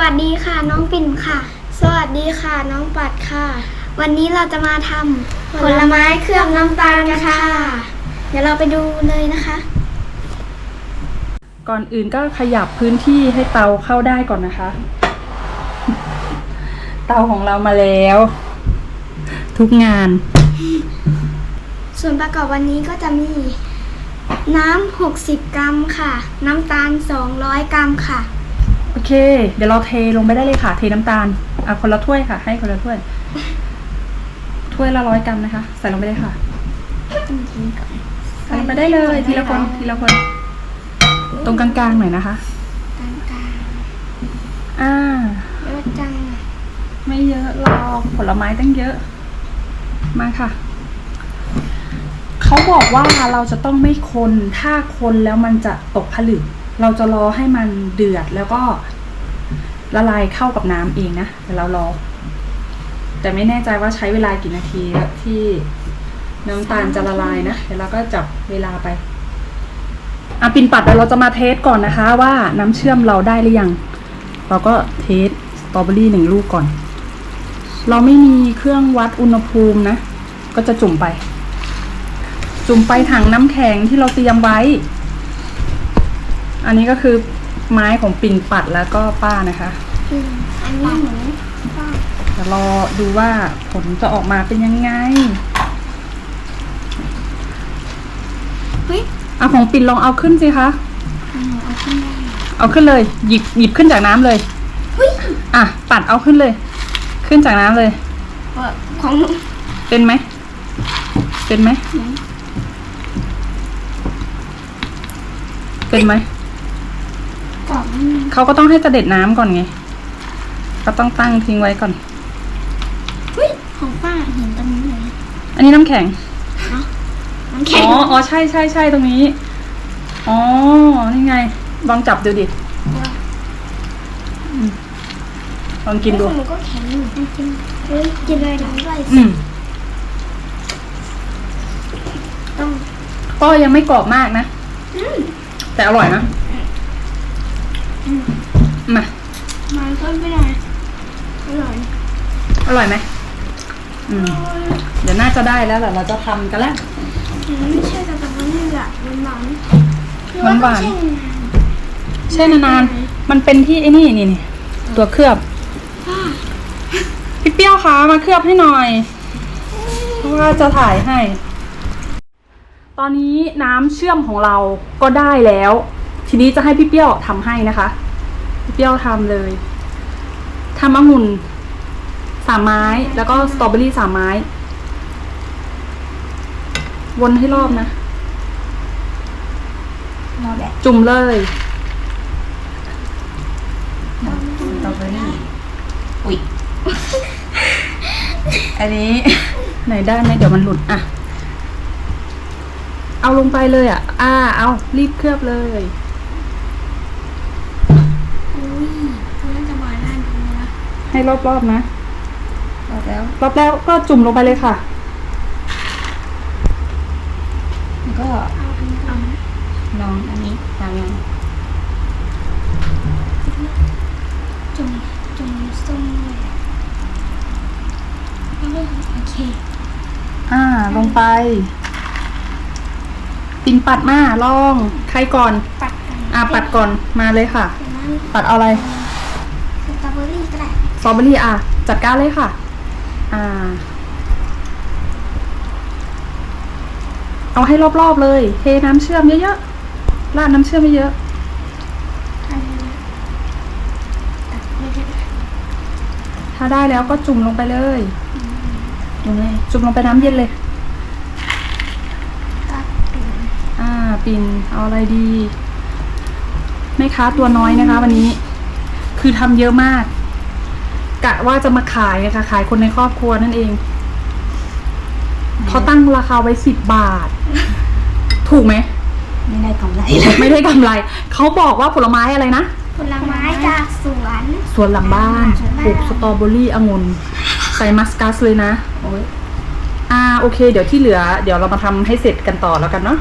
วัสดีค่ะน้องปิ่นค่ะ สวัสดีค่ะน้องปัดค่ะ วันนี้เราจะมาทำผลไม้เคลือบน้ำตาลกันค่ะ เดี๋ยวเราไปดูเลยนะคะ ก่อนอื่นก็ขยับพื้นที่ให้เตาเข้าได้ก่อนนะคะ เตาของเรามาแล้ว ทุกงาน ส่วนประกอบวันนี้ก็จะมี น้ำ 60 กรัมค่ะ น้ำตาล 200 กรัมค่ะโอ เค เดี๋ยวเราเทลงไปได้เลยค่ะ เทน้ำตาลอะคนละถ้วยค่ะ ให้คนละถ้วย ถ้วยละร้อยกรัมนะคะ ใส่ลงไปเลยค่ะใส่ลงไปได้เลย ทีละคนทีละคน ตรงกลางๆหน่อยนะคะกลางกลางอ่าๆเยอะจังอะไม่เยอะหรอกผลไม้ตั้งเยอะ มาค่ะเขาบอกว่าเราจะต้องไม่คนถ้าคนแล้วมันจะตกผลึก เราจะรอให้มันเดือดแล้วก็ ละลายเข้ากับน้ำเองนะเดี๋ยวเรารอ แต่ไม่แน่ใจว่าใช้เวลากี่นาทีที่น้ำตาลจะละลายนะเดี๋ยวเราก็จับเวลาไปอะปินปัดเดี๋ยวเราจะมาเทสก่อนนะคะ ว่าน้ำเชื่อมเราได้หรือยัง เราก็เทสสตรอเบอรี่หนึ่งลูกก่อน เราไม่มีเครื่องวัดอุณหภูมินะ ก็จะจุ่มไป จุ่มไปถังน้ำแข็งที่เราเตรียมไว้ อันนี้ก็คือไม้ของปิ่นปัดแล้วก็ป้านะคะ อืมอันนี้หมูก็เดี๋ยวรอดูว่าผลจะออกมาเป็นยังไงเฮ้ยเอาของปิ่นลองเอาขึ้นสิคะหนูเอาขึ้นได้เอาขึ้นเลย หยิบหยิบขึ้นจากน้ำเลย เฮ้ยอะปัดเอาขึ้นเลย ขึ้นจากน้ำเลยของหนูเป็นไหม เป็นไหม เป็นไหม กล่องมันเขาก็ต้องให้เสด็จน้ำก่อนไง ก็ต้องตั้งทิ้งไว้ก่อนเฮ้ยของป้าเห็นตรงนี้เลยอันนี้น้ำแข็งน้ำอ๋แข็งออ๋อ ใช่ใช่ใช่ตรงนี้ อ๋อ นี่ไง ลองจับดูดิอืมลองกินดู หนูก็แข็งอยู่ต้องกินเฮ้ยกินเลยนะด้วยอืมต้องก็ยังไม่กรอบมากนะแต่อร่อยนะ มา มันก็ไม่ได้อร่อย อร่อยไหมอืม เดี๋ยวน่าจะได้แล้วแหละเราจะทำกันแล้วมันไม่ใช่แต่มันนี่แหละมันหวานหวานหวาน ใช่นานๆมันเป็นที่ไอ้นี่นี่นี่ตัวเคลือบพี่เปรี้ยวคะมาเคลือบให้หน่อยเพราะว่าจะถ่ายให้ ตอนนี้น้ำเชื่อมของเราก็ได้แล้ว ทีนี้จะให้พี่เปรี้ยวทำให้นะคะ พี่เปรี้ยวทำเลยทำองุ่น สามไม้แล้วก็สตรอเบอรี่สามไม้ วนให้รอบนะ รอแบบจุ่มเลยสตรอเบอรี่อุ๊ย อันนี้ ไหนได้ไหมเดี๋ยวมันหลุดอะ เอาลงไปเลยอะ อ่า เอารีบเคลือบเลยอุ้ยน่าจะมาด้านนี้นะให้รอบๆนะ รอบแล้วรอบแล้วก็จุ่มลงไปเลยค่ะ แล้วก็เอาอันนี้เอาลองอันนี้ตามยังจุ่มจุ่มส้มเลยโอเค อ่า ลงไป ปินปัดมาลอง ใครก่อน ปัดกันอ่าปัดก่อนมาเลยค่ะเดี๋ยวนั้นปัดเอาอะไรสตรอเบอรี่ก็ได้สตรอเบอรี่อะ จัดการเลยค่ะ่าเอาให้รอบๆเลย เทน้ำเชื่อมเยอะๆ ราดน้ำเชื่อมเยอะๆ ถ้าได้แล้วก็จุ่มลงไปเลยดูเลย จุ่มลงไปน้ำเย็นเลย อ่า ปิ่น เอาอะไรดีแม่ค้าตัวน้อยนะคะ วันนี้ คือทำเยอะมาก กะว่าจะมาขายนะคะขายคนในครอบครัวนั่นเอง เขาตั้งราคาไว้สิบบาท ถูกไหม ไม่ได้กำไรเลยไม่ได้กำไร เขาบอกว่าผลไม้อะไรนะ ผลไม้จากสวนสวนหลังบ้านปลูกสตรอเบอรี่องุ่นใส่มัสกัสเลยนะ โอ้ยอ่าโอเค เดี๋ยวที่เหลือ เดี๋ยวเรามาทำให้เสร็จกันต่อแล้วกันเนาะ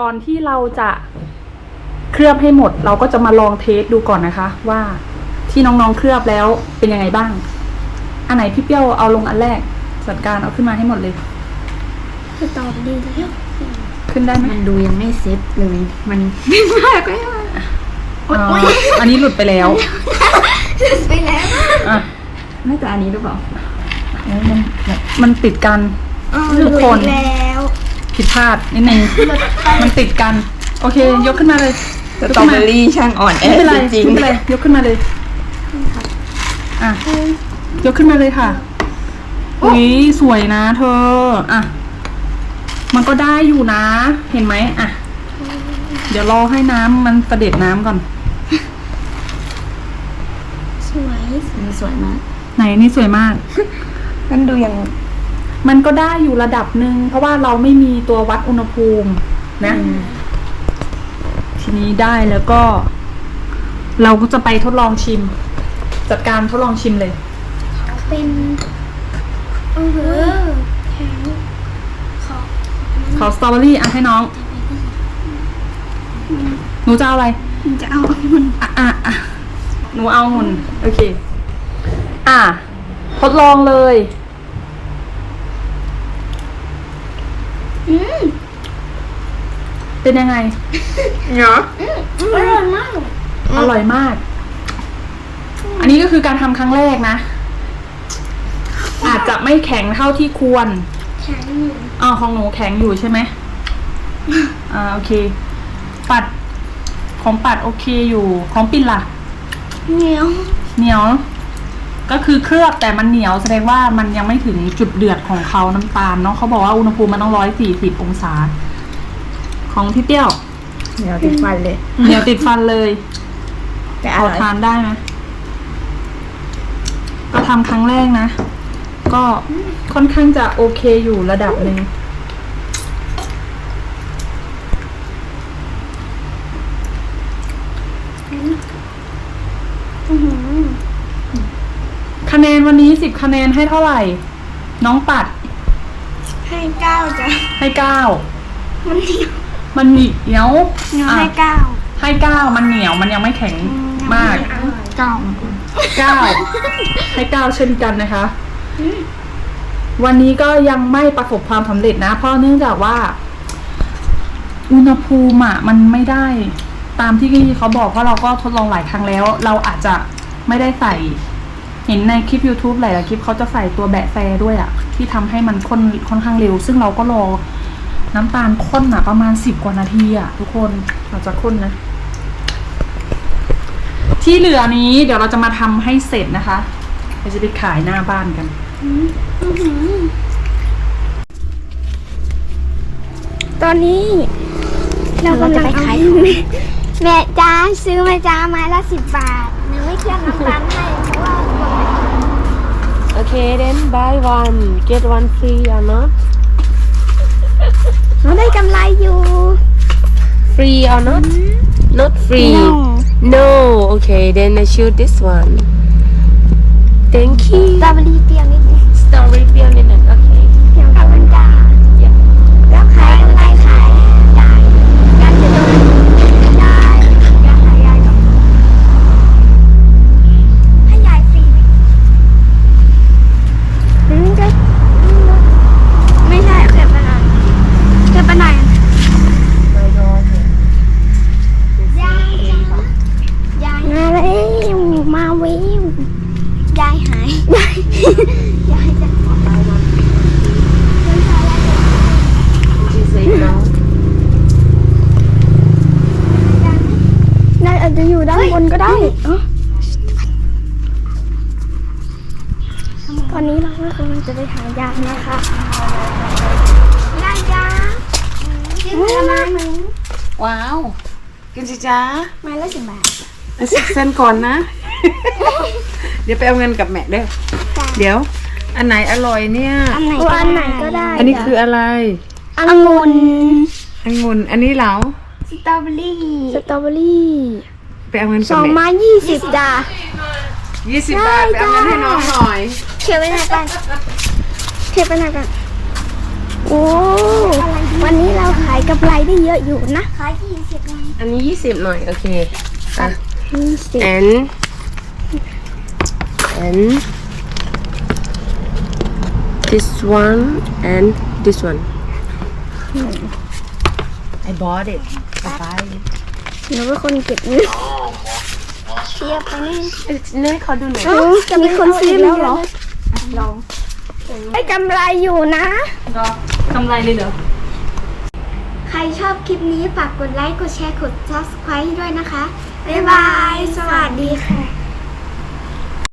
ก่อนที่เราจะเคลือบให้หมด เราก็จะมาลองเทสดูก่อนนะคะว่า ที่น้องๆเคลือบแล้วเป็นยังไงบ้าง อันไหนพี่เปรี้ยวเอาลงอันแรกจัดการเอาขึ้นมาให้หมดเลยสตรอเบอรี่แล้วขึ้นได้ไหมมันดูยังไม่เซ็ตเลย มันอ๋ออันนี้หลุดไปแล้วไปแล้วอะน่าจะอันนี้หรือเปล่ามันมันติดกันทุกคนแล้วผิดพลาดนิดนึงมันติดกัน โอเค ยกขึ้นมาเลยสตรอเบอรี่ช่างอ่อนแอไม่เป็นไรจริงไม่เป็นไรยกขึ้นมาเลย อะยกขึ้นมาเลยค่ะอุ้ยสวยนะ เธอ อะ มันก็ได้อยู่นะ เห็นไหมอะ เดี๋ยวรอให้น้ำมันเสด็จน้ำก่อน สวยมันสวยมาก ไหนนี่สวยมาก มันดูยัง มันก็ได้อยู่ระดับหนึ่งเพราะว่าเราไม่มีตัววัดอุณหภูมิ นะ ทีนี้ได้แล้วก็ เราก็จะไปทดลองชิม จัดการทดลองชิมเลยเป็นเออหือแข็งขอขอสตรอเบอรี่อะให้น้อง หนูจะเอาอะไรจะเอามันอะอะอะหนูเอาหุ่นโอเค อะ ทดลองเลย อืมเป็นยังไง เนาะอร่อยมาก อร่อยมากอั นนี้ก็คือการทำครั้งแรกนะ อาจจะไม่แข็งเท่าที่ควร แข็งอยู่อ๋อของหนูแข็งอยู่ใช่ไหมอ่าโอเค ปัดของปัดโอเคอยู่ ของปิ่นล่ะ เหนียวเหนียว ก็คือเคลือบแต่มันเหนียวแสดงว่ามันยังไม่ถึงจุดเดือดของเขาน้ำตาลเนาะเขาบอกว่าอุณหภูมิมันต้องร้อยสี่สิบองศา ของพี่เปรี้ยว เดี๋ยวติดฟันเลย เหนียวติดฟันเลยแต่อพอร่อยทานได้ไหม ก็ทำครั้งแรกนะ ก็ค่อนข้างจะโอเคอยู่ระดับหนึ่งอื้อหือคะแนนวันนี้สิบคะแนนให้เท่าไหร่ น้องปัด ให้เก้าจ้ะ ให้เก้า มันเหนียวมันเหนียวเหนียวอะให้เก้า ให้เก้ามันเหนียวมันยังไม่แข็งมาก เก้าเก้าให้เก้าเช่นกันนะคะ วันนี้ก็ยังไม่ประสบความสำเร็จนะ เพราะเนื่องจากว่า อุณหภูมิอะมันไม่ได้ ตามที่เขาบอกเพราะเราก็ทดลองหลายครั้งแล้ว เราอาจจะไม่ได้ใส่ เห็นในคลิป YouTube หลายๆคลิปเขาจะใส่ตัวแบะแฟด้วยอะที่ทำให้มันข้นค่อนข้างเร็ว ซึ่งเราก็รอน้ำตาลข้นอะประมาณสิบกว่านาทีอะทุกคนเราจะข้นนะ ที่เหลือนี้เดี๋ยวเราจะมาทำให้เสร็จนะคะเราจะไปขายหน้าบ้านกันอื้อหือตอนนี้ เรากำลังเอาแม่จ้าซื้อไหมาจ้าไม้ละสิบบาทหนูไม่เชื่อน้ำตาลให้เพราะว่า Okay, then buy one, get one free or not? เราได้กำไรอยู่ Free or not? Not free. No. No. Okay, then I choose this one. Thank ส you. ตรอเบอรี่เปรี้ยวนิดนึง Strawberry เปรี้ยวนิดหนึ่ง Okay. เปรี้ยวกับมันจ้าแล้วขายกำไรขายยายยายจะโดนยายยายขายยายก่อนให้ยายฟรีไหมอืมก็ไม่ใช่เก็บไปหน่อยเก็บไปหน่อยยายจ้ายายมาแล้วมาเวิวยายหายยายยายจะ What you say now? นายอา จจะอยู่ด้านบนก็ได้ตอนนี้เราก็กำลังจะไปหายานะคะยายาซื้อมามาหนึ่งว้าว กินสิจ้าไม้ละสิบบาทเอาสิบเซนก่อนนะ เดี๋ยวไปเอาเงินกับแม่เด้อจ้ะเดี๋ยว อันไหนอร่อยเนี่ย อันไหนก็อันไหนก็ได้อันนี้คืออะไรองุ่นองุ่นอันนี้เหลาสตรอเบอรี่สตรอเบอรี่ ไปเอาเงินสกับองแม่ไม้ยี่สิบจ้ะยี่สิบบาทไปเอาเงินให้น้องหน่อย เทียบไปไหนกัน เทียบไปไหนกัน โอ้อะไรดีวันนี้เราขายกำไรได้เยอะอยู่นะขายกี่สิบไงอันนี้ยี่สิบหน่อย โอเคอะ ยี่สิบ and and this one and this one I bought it I buy it หนูเป็นคนเก็บเงินเทียบไปนี่เนื่อยเขาดูหน่อยจะมีคนซื้อแล้วเหรอลองได้กำไรอยู่นะก็กำไรเลยเหรอ ใครชอบคลิปนี้ฝากกดไลค์ กดแชร์ กด subscribe ด้วยนะคะ บ๊ายบาย สวัสดีค่ะ